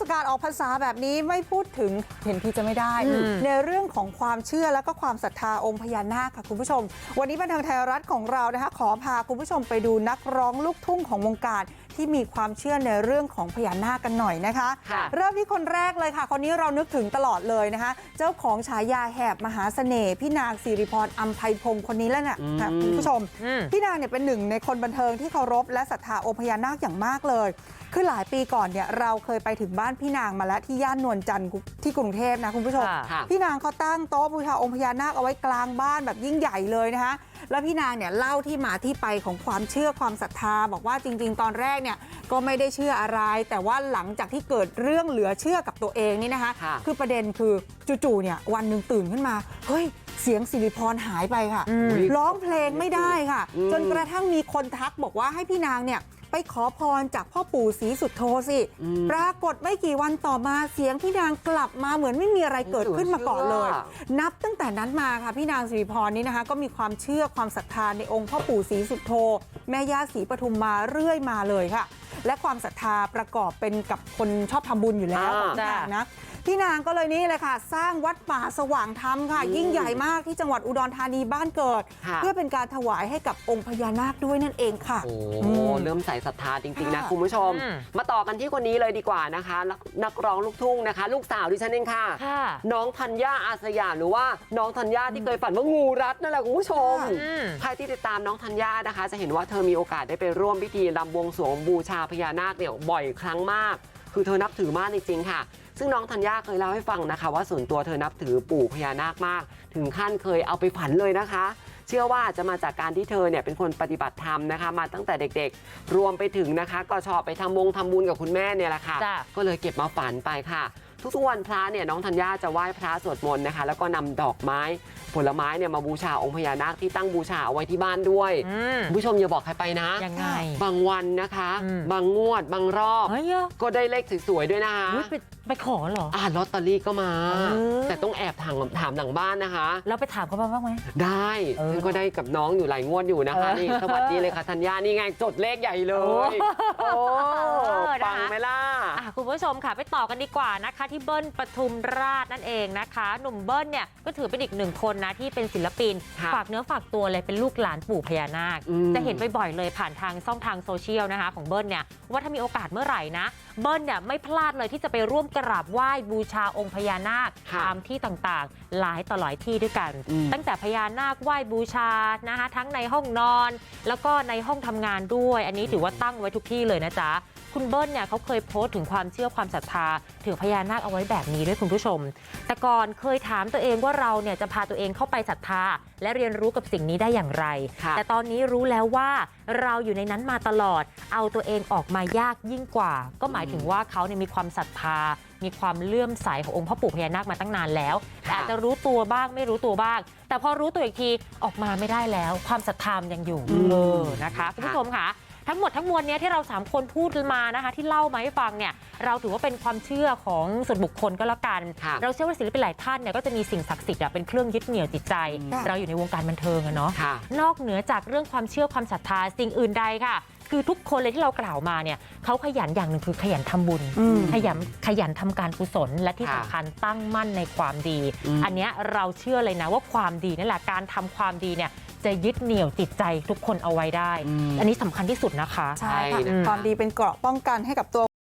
ศกาลออกพรรษาแบบนี้ไม่พูดถึงเห็นพี่จะไม่ได้อืมในเรื่องของความเชื่อแล้วก็ความศรัทธาองค์พญานาคค่ะคุณผู้ชม วันนี้บันเทิงไทยรัฐของเรานะคะขอพาคุณผู้ชมไปดูนักร้องลูกทุ่งของวงการ ที่มีความเชื่อในเรื่องของพญานาคกันหน่อยนะคะค่ะเริ่มที่คนแรกเลยค่ะ คนนี้เรานึกถึงตลอดเลยนะคะ เจ้าของฉายาแหบมหาเสน่ห์พี่นางสิริพรอัมไพพงศ์คนนี้แล้วน่ะอืมค่ะคุณผู้ชมอืมพี่นางเนี่ยเป็นหนึ่งในคนบันเทิงที่เคารพและศรัทธาองค์พญานาคอย่างมากเลย คือหลายปีก่อนเนี่ยเราเคยไปถึงบ้านพี่นางมาแล้วที่ย่านนวลจันทร์ที่กรุงเทพนะคุณผู้ชมค่ะค่ะพี่นางเขาตั้งโต๊ะบูชาองค์พญานาคเอาไว้กลางบ้านแบบยิ่งใหญ่เลยนะคะ แล้วพี่นางเนี่ยเล่าที่มาที่ไปของความเชื่อความศรัทธาบอกว่าจริง ๆ ตอนแรกเนี่ยก็ไม่ได้เชื่ออะไร แต่ว่าหลังจากที่เกิดเรื่องเหลือเชื่อกับตัวเองนี่นะคะค่ะคือประเด็นคือจู่ๆเนี่ยวันหนึ่งตื่นขึ้นมาเฮ้ยเสียงสิริพรหายไปค่ะอืมร้องเพลงไม่ได้ค่ะอืมจนกระทั่งมีคนทักบอกว่าให้พี่นางเนี่ย ไปขอพรจากพ่อปู่ศรีสุดโทสิอืมปรากฏไม่กี่วันต่อมาเสียงพี่นางกลับมาเหมือนไม่มีอะไรเกิดขึ้นมาก่อนเลยเชื่อนับตั้งแต่นั้นมาค่ะพี่นางสิริพรนี้นะคะ ก็มีความเชื่อความศรัทธาในองค์พ่อปู่ศรีสุดโทแม่ย่าศรีปทุมมาเรื่อยมาเลยค่ะ และความศรัทธาประกอบเป็นกับคนชอบทำบุญอยู่แล้วอ่าของพี่นางนะพี่นางก็เลยนี่เลยค่ะ สร้างวัดป่าสว่างธรรมค่ะอืมยิ่งใหญ่มากที่จังหวัดอุดรธานีบ้านเกิดค่ะเพื่อเป็นการถวายให้กับองค์พญานาคด้วยนั่นเองค่ะ โอ้อืมเริ่มใส่ศรัทธาจริง ๆ นะค่ะคุณผู้ชมอืมมาต่อกันที่คนนี้เลยดีกว่านะคะ นักนักร้องลูกทุ่งนะคะ ลูกสาวดิฉันเองค่ะค่ะ น้องธัญญาอาสยามหรือว่าน้องธัญญาที่เคยฝันว่างูรัดนั่นแหละคุณผู้ชมค่ะอืมใครที่ติดตามน้องธัญญานะคะ จะเห็นว่าเธอมีโอกาสได้ไปร่วมพิธีรำบวงสรวงบูชาพญานาคเนี่ยบ่อยครั้งมาก คือเธอนับถือมากจริงๆค่ะ ซึ่งน้องธัญญาเคยเล่าให้ฟังนะคะ ว่าส่วนตัวเธอนับถือปู่พญานาคมาก ถึงขั้นเคยเอาไปฝันเลยนะคะ เชื่อว่าจะมาจากการที่เธอเนี่ยเป็นคนปฏิบัติธรรมนะคะ มาตั้งแต่เด็กๆ รวมไปถึงนะคะ ก็ชอบไปทำวงทำบุญกับคุณแม่เนี่ยแหละค่ะจ้ะก็เลยเก็บมาฝันไปค่ะ ทุกๆวันพระเนี่ยน้องธัญญาจะไหว้พระสวดมนต์นะคะ แล้วก็นำดอกไม้ผลไม้เนี่ยมาบูชาองค์พญานาคที่ตั้งบูชาเอาไว้ที่บ้านด้วยอืมคุณผู้ชมอย่าบอกใครไปนะยังไงบางวันนะคะอืมบางงวดบางรอบเฮ้ยอะก็ได้เลขสวยๆด้วยนะคะอุ๊ยไปไปขอเหรอ อ่าลอตเตอรี่ก็มาเออแต่ต้องแอบถามถามหลังบ้านนะคะ แล้วไปถามเขาบ้างไหม ได้เออฉันก็ได้กับน้องอยู่หลายงวดอยู่นะคะเออนี่สวัสดีเลยค่ะธัญญานี่ไงจดเลขใหญ่เลย โอ้เออนะคะปังไหมล่ะอะ คุณผู้ชมค่ะไปต่อกันดีกว่านะคะที่เบิ้ลปทุมราชนั่นเองนะคะหนุ่มเบิ้ลเนี่ยก็ถือเป็นอีกหนึ่งคนนะที่เป็นศิลปินค่ะฝากเนื้อฝากตัวเลยเป็นลูกหลานปู่พญานาคอืมจะเห็นบ่อยๆเลยผ่านทางช่องทางโซเชียลนะคะของเบิ้ลเนี่ยว่าถ้ามีโอกาสเมื่อไหร่นะเบิ้ลเนี่ยไม่พลาดเลยที่จะไปร่วมกราบไหว้บูชาองค์พญานาคค่ะตามที่ต่างๆ หลายต่อหลายที่ด้วยกันอืมตั้งแต่พญานาคไหว้บูชานะคะทั้งในห้องนอน แล้วก็ในห้องทำงานด้วย อันนี้ถือว่าตั้งไว้ทุกที่เลยนะจ๊ะ คุณเบิ้ลเนี่ยเขาเคยโพสต์ถึงความเชื่อความศรัทธาถึงพญานาคเอาไว้แบบนี้ด้วยคุณผู้ชม แต่ก่อนเคยถามตัวเองว่าเราเนี่ยจะพาตัวเองเข้าไปศรัทธาและเรียนรู้กับสิ่งนี้ได้อย่างไรค่ะแต่ตอนนี้รู้แล้วว่าเราอยู่ในนั้นมาตลอด เอาตัวเองออกมายากยิ่งกว่า ก็หมายถึงว่าเขาเนี่ยมีความศรัทธา มีความเลื่อมใสขององค์พ่อปู่พญานาคมาตั้งนานแล้วแต่อาจจะรู้ตัวบ้างไม่รู้ตัวบ้าง แต่พอรู้ตัวอีกทีออกมาไม่ได้แล้ว ความศรัทธามนยังอยู่อืมเออนะคะคุณผู้ชมค่ะ ทั้งหมดทั้งมวลเนี้ยที่เราสามคนพูดมานะคะที่เล่ามาให้ฟังเนี่ยเราถือว่าเป็นความเชื่อของส่วนบุคคลก็แล้วกันค่ะเราเชื่อว่าศิลปินหลายท่านเนี่ยก็จะมีสิ่งศักดิ์สิทธิ์อะเป็นเครื่องยึดเหนี่ยวจิตใจค่ะเราอยู่ในวงการบันเทิงอะเนาะค่ะนอกเหนือจากเรื่องความเชื่อความศรัทธาสิ่งอื่นใดค่ะคือทุกคนเลยที่เรากล่าวมาเนี่ยเขาขยันอย่างหนึ่งคือขยันทำบุญอืมขยันขยันทำการกุศลและที่ค่ะสำคัญตั้งมั่นในความดีอืมอันเนี้ยเราเชื่อเลยนะว่าความดีนั่นแหละการทำความดีเนี่ยจะยึดเหนี่ยวจิตใจทุกคนเอาไว้ได้อืมอันนี้สำคัญที่สุดนะคะ ใช่ค่ะใช่นะคะความดีเป็นเกราะป้องกันให้กับตัว